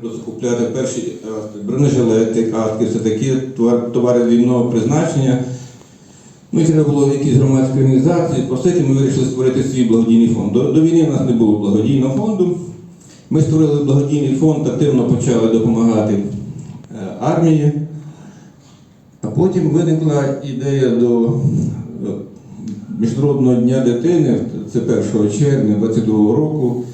закупляти перші бронежилети, каски, все такі товари рівного призначення. Ну і треба було якісь громадські організації. Просити ми вирішили створити свій благодійний фонд. До, до війни в нас не було благодійного фонду. Ми створили благодійний фонд, активно почали допомагати е, армії. А потім виникла ідея до е, Міжнародного дня дитини, це 1 червня 22 року.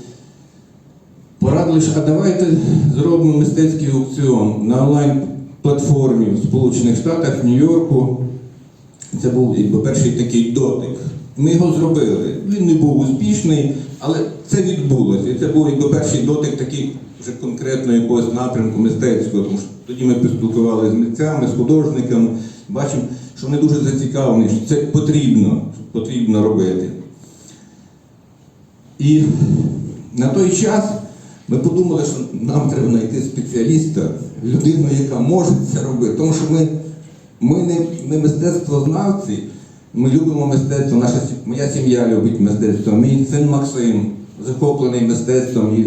Порадили, а давайте зробимо мистецький аукціон на онлайн-платформі в Сполучених Штатах, в Нью-Йорку. Це був перший такий дотик. Ми його зробили. Він не був успішний, але це відбулося. І це був якби, перший дотик такий вже конкретно якогось напрямку мистецького. Тому що тоді ми поспілкувалися з митцями, з художниками, бачимо, що вони дуже зацікавлені, що це потрібно, що потрібно робити. І на той час ми подумали, що нам треба знайти спеціаліста, людину, яка може це робити. Тому що ми, ми не, не мистецтвознавці, ми любимо мистецтво, наша моя сім'я любить мистецтво. Мій син Максим захоплений мистецтвом і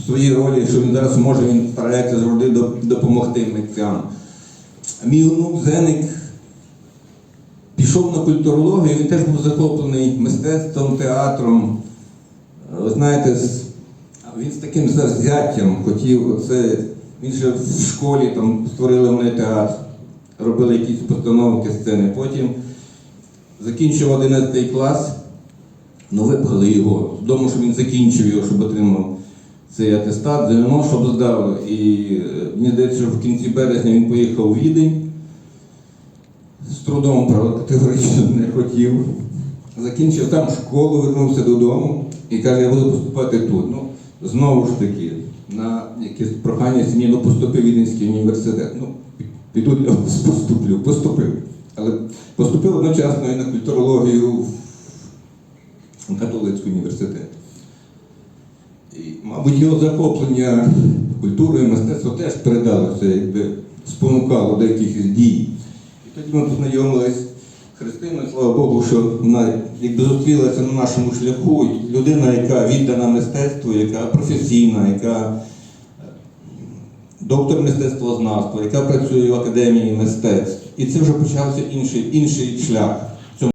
в своїй ролі, що він зараз може, він старається завжди допомогти митцям. Мій онук Зеник пішов на культурологію, він теж був захоплений мистецтвом, театром. Ви знаєте, він з таким завзяттям хотів оце. Він же в школі там створили вони театр, робили якісь постановки сцени. Потім закінчив 11 клас, ну випхали його. З дому, що він закінчив його, щоб отримав цей атестат, ЗНО, щоб здав. І е, мені здається, що в кінці березня він поїхав у Відень. З трудом, категорично не хотів. Закінчив там школу, вернувся додому і каже, я буду поступати тут. Ну, знову ж таки, на якесь прохання сім'ї, ну поступив Віденський університет. Ну, піду поступлю. Поступив. Але поступив одночасно і на культурологію в католицький університет. І, мабуть, його захоплення культурою, мистецтвом теж передалося, якби спонукало до якихось дій. І тоді ми познайомились з Христиною, слава Богу, що вона якби зустрілася на нашому шляху. Людина, яка віддана мистецтву, яка професійна, яка е, доктор мистецтвознавства, яка працює в академії мистецтв. І це вже почався інший, інший шлях.